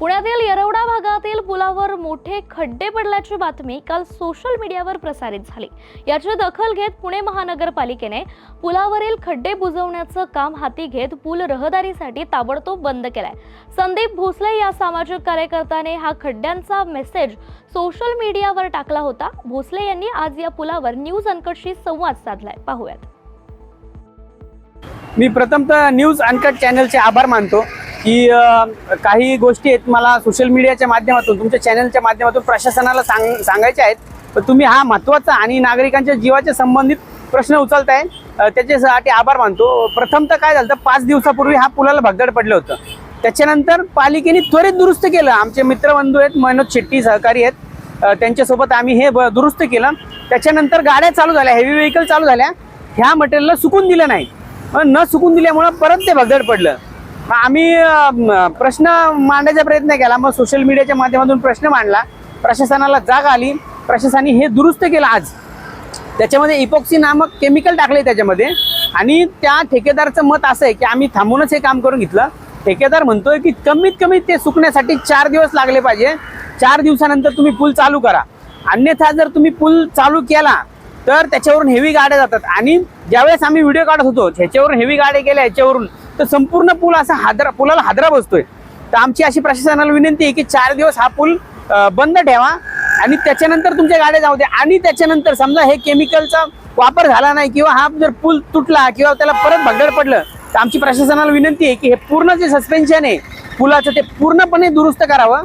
पुण्यातील येरवडा भागातील पुलावर मोठे खड्डे पडल्याची बातमी काल सोशल मीडियावर प्रसारित झाली. याची दखल घेत पुणे महानगरपालिकेने पुलावरील खड्डे बुजवण्याचं काम हाती घेत पूल रहदारीसाठी ताबडतोब बंद केलाय. संदीप भोसले या सामाजिक कार्यकर्त्याने हा खड्ड्यांचा मेसेज सोशल मीडियावर टाकला होता. भोसले यांनी आज या पुलावर न्यूज अनकटशी संवाद साधलाय. पाहूयात. मी प्रथमतः न्यूज अनकट चॅनलचे आभार मानतो. की काही गोष्टी आहेत मला सोशल मीडियाच्या माध्यमातून तुमच्या चॅनलच्या माध्यमातून प्रशासनाला सांग सांगायचे आहेत. तर तुम्ही हा महत्त्वाचा आणि नागरिकांच्या जीवाच्या संबंधित प्रश्न उचलताय त्याच्यासाठी आभार मानतो. प्रथमतः काय झालं तर पाच दिवसापूर्वी हा पुलाला भगदड पडलं होतं. त्याच्यानंतर पालिकेने त्वरित दुरुस्त केलं. आमचे मित्रबंधू आहेत मनोज शेट्टी सहकारी आहेत त्यांच्यासोबत आम्ही हे ब- दुरुस्त केलं. त्याच्यानंतर गाड्या चालू झाल्या हेवी व्हेकल चालू झाल्या. ह्या मटेरियलला सुकून दिलं नाही. न सुकून दिल्यामुळं परत ते भगदड पडलं. आम्ही प्रश्न मांडायचा प्रयत्न केला. मग सोशल मीडियाच्या माध्यमातून प्रश्न मांडला. प्रशासनाला जाग आली. प्रशासनाने हे दुरुस्त केलं आज. त्याच्यामध्ये इपॉक्सी नामक केमिकल टाकले त्याच्यामध्ये. आणि त्या ठेकेदारचं मत असं आहे की आम्ही थांबूनच हे काम करून घेतलं. ठेकेदार म्हणतोय की कमीत कमी ते सुकण्यासाठी चार दिवस लागले पाहिजे. चार दिवसानंतर तुम्ही पूल चालू करा. अन्यथा जर तुम्ही पूल चालू केला तर त्याच्यावरून हेवी गाड्या जातात. आणि ज्यावेळेस आम्ही व्हिडिओ काढत होतो ह्याच्यावरून हेवी गाड्या गेल्या ह्याच्यावरून तर संपूर्ण पूल असा हादरा पुलाला हादरा बसतोय. तर आमची अशी प्रशासनाला विनंती आहे की चार दिवस हा पूल बंद ठेवा आणि त्याच्यानंतर तुमच्या गाड्या जाऊ द्या. आणि त्याच्यानंतर समजा हे केमिकलचा वापर झाला नाही किंवा हा जर पूल तुटला किंवा त्याला परत भगदड पडलं तर आमची प्रशासनाला विनंती आहे की हे पूर्ण जे सस्पेन्शन आहे पुलाचं ते पूर्णपणे दुरुस्त करावं.